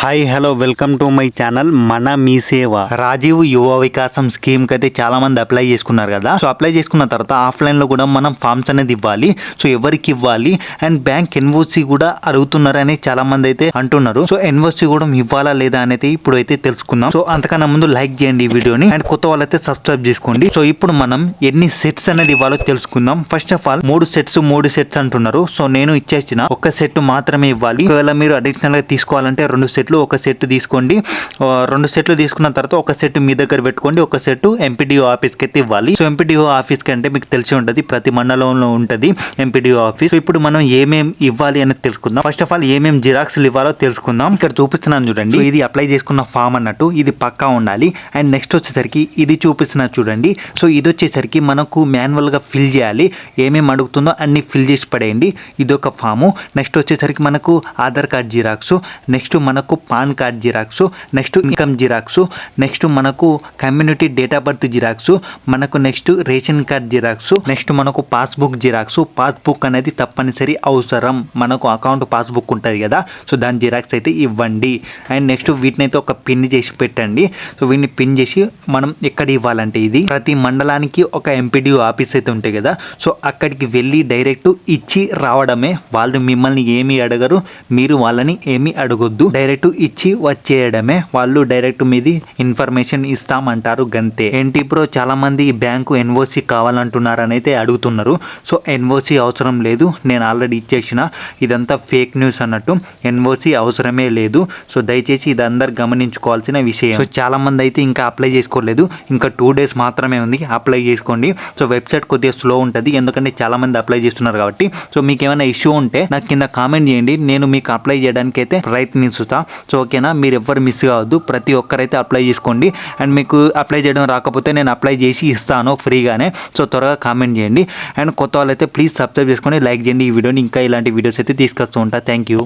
Hi hello welcome to my channel మన మీ సేవ రాజీవ్ యువ వికాసం స్కీమ్కి అయితే చాలా మంది అప్లై చేసుకున్నారు కదా. సో అప్లై చేసుకున్న తర్వాత ఆఫ్లైన్లో కూడా మనం ఫామ్స్ అనేది ఇవ్వాలి. సో ఎవరికి ఇవ్వాలి? అండ్ బ్యాంక్ ఎన్ఓసి కూడా అడుగుతున్నారు అని చాలా మంది అయితే అంటున్నారు. సో ఎన్ఓసి కూడా ఇవ్వాలా లేదా అనేది ఇప్పుడు అయితే తెలుసుకుందాం. సో అంతకన్నా ముందు లైక్ చేయండి ఈ వీడియోని అండ్ కొత్త వాళ్ళైతే సబ్స్క్రైబ్ చేసుకోండి. సో ఇప్పుడు మనం ఎన్ని సెట్స్ అనేది ఇవ్వాలో తెలుసుకుందాం. ఫస్ట్ ఆఫ్ ఆల్ మూడు సెట్స్ మూడు సెట్స్ అంటున్నారు. సో నేను ఇచ్చేసిన ఒక సెట్ మాత్రమే ఇవ్వాలి. ఒకవేళ మీరు అడిషనల్గా తీసుకోవాలంటే రెండు సెట్లు ఒక సెట్ తీసుకోండి. రెండు సెట్లు తీసుకున్న తర్వాత ఒక సెట్ మీ దగ్గర పెట్టుకోండి. ఒక సెట్ ఎంపీడీఓ ఆఫీస్కి అయితే ఇవ్వాలి. సో ఎంపీడీఓ ఆఫీస్కి అంటే మీకు తెలిసి ఉంటుంది ప్రతి మండలంలో ఉంటుంది ఎంపీడీఓ ఆఫీస్. సో ఇప్పుడు మనం ఏమేమి ఇవ్వాలి అనేది తెలుసుకుందాం. ఫస్ట్ ఆఫ్ ఆల్ ఏమేమి జిరాక్స్లు ఇవ్వాలో తెలుసుకుందాం. ఇక్కడ చూపిస్తున్నాను చూడండి. ఇది అప్లై చేసుకున్న ఫామ్ అన్నట్టు ఇది పక్కా ఉండాలి. అండ్ నెక్స్ట్ వచ్చేసరికి ఇది చూపిస్తున్నా చూడండి. సో ఇది వచ్చేసరికి మనకు మాన్యువల్గా ఫిల్ చేయాలి. ఏమేమి అడుగుతుందో అన్ని ఫిల్ చేసి పడేయండి. ఇది ఒక ఫాము. నెక్స్ట్ వచ్చేసరికి మనకు ఆధార్ కార్డ్ జిరాక్స్. నెక్స్ట్ మనకు PAN card xerox next income xerox next మనకు community date of birth xerox మనకు next ration card xerox next మనకు పాస్బుక్ జిరాక్స్. పాస్బుక్ అనేది తప్పనిసరి అవసరం. మనకు అకౌంట్ పాస్బుక్ ఉంటుంది కదా సో దాని జిరాక్స్ అయితే ఇవ్వండి. అండ్ నెక్స్ట్ వీటిని అయితే ఒక పిన్ చేసి పెట్టండి. సో వీటిని పిన్ చేసి మనం ఎక్కడ ఇవ్వాలంటే ఇది? ప్రతి మండలానికి ఒక ఎంపీడీఓ ఆఫీస్ అయితే ఉంటాయి కదా సో అక్కడికి వెళ్ళి డైరెక్ట్ ఇచ్చి రావడమే. వాళ్ళు మిమ్మల్ని ఏమి అడగరు మీరు వాళ్ళని ఏమి అడగొద్దు. డైరెక్ట్ ఇచ్చి వచ్చేయడమే. వాళ్ళు డైరెక్ట్ మీది ఇన్ఫర్మేషన్ ఇస్తామంటారు గంతే. ఏంటి బ్రో? చాలా మంది ఈ బ్యాంకు ఎన్ఓసి కావాలంటున్నారని అయితే అడుగుతున్నారు. సో ఎన్ఓసి అవసరం లేదు. నేను ఆల్రెడీ ఇచ్చేసిన. ఇదంతా ఫేక్ న్యూస్ అన్నట్టు. ఎన్ఓసి అవసరమే లేదు. సో దయచేసి ఇది అందరు గమనించుకోవాల్సిన విషయం. సో చాలా మంది అయితే ఇంకా అప్లై చేసుకోలేదు. ఇంకా టూ డేస్ మాత్రమే ఉంది. అప్లై చేసుకోండి. సో వెబ్సైట్ కొద్దిగా స్లో ఉంటుంది. ఎందుకంటే చాలా మంది అప్లై చేస్తున్నారు కాబట్టి. సో మీకు ఏమైనా ఇష్యూ ఉంటే నాకు కింద కామెంట్ చేయండి. నేను మీకు అప్లై చేయడానికి అయితే ప్రయత్నిస్తుతా సో ఓకేనా మీరు ఎవ్వరు మిస్ కావద్దు ప్రతి ఒక్కరైతే అప్లై చేసుకోండి. అండ్ మీకు అప్లై చేయడం రాకపోతే నేను అప్లై చేసి ఇస్తాను ఫ్రీగానే. సో త్వరగా కామెంట్ చేయండి. అండ్ కొత్త వాళ్ళైతే ప్లీజ్ సబ్స్క్రైబ్ చేసుకోండి లైక్ చేయండి ఈ వీడియోని. ఇంకా ఇలాంటి వీడియోస్ అయితే తీసుకొస్తూ ఉంటా. Thank you.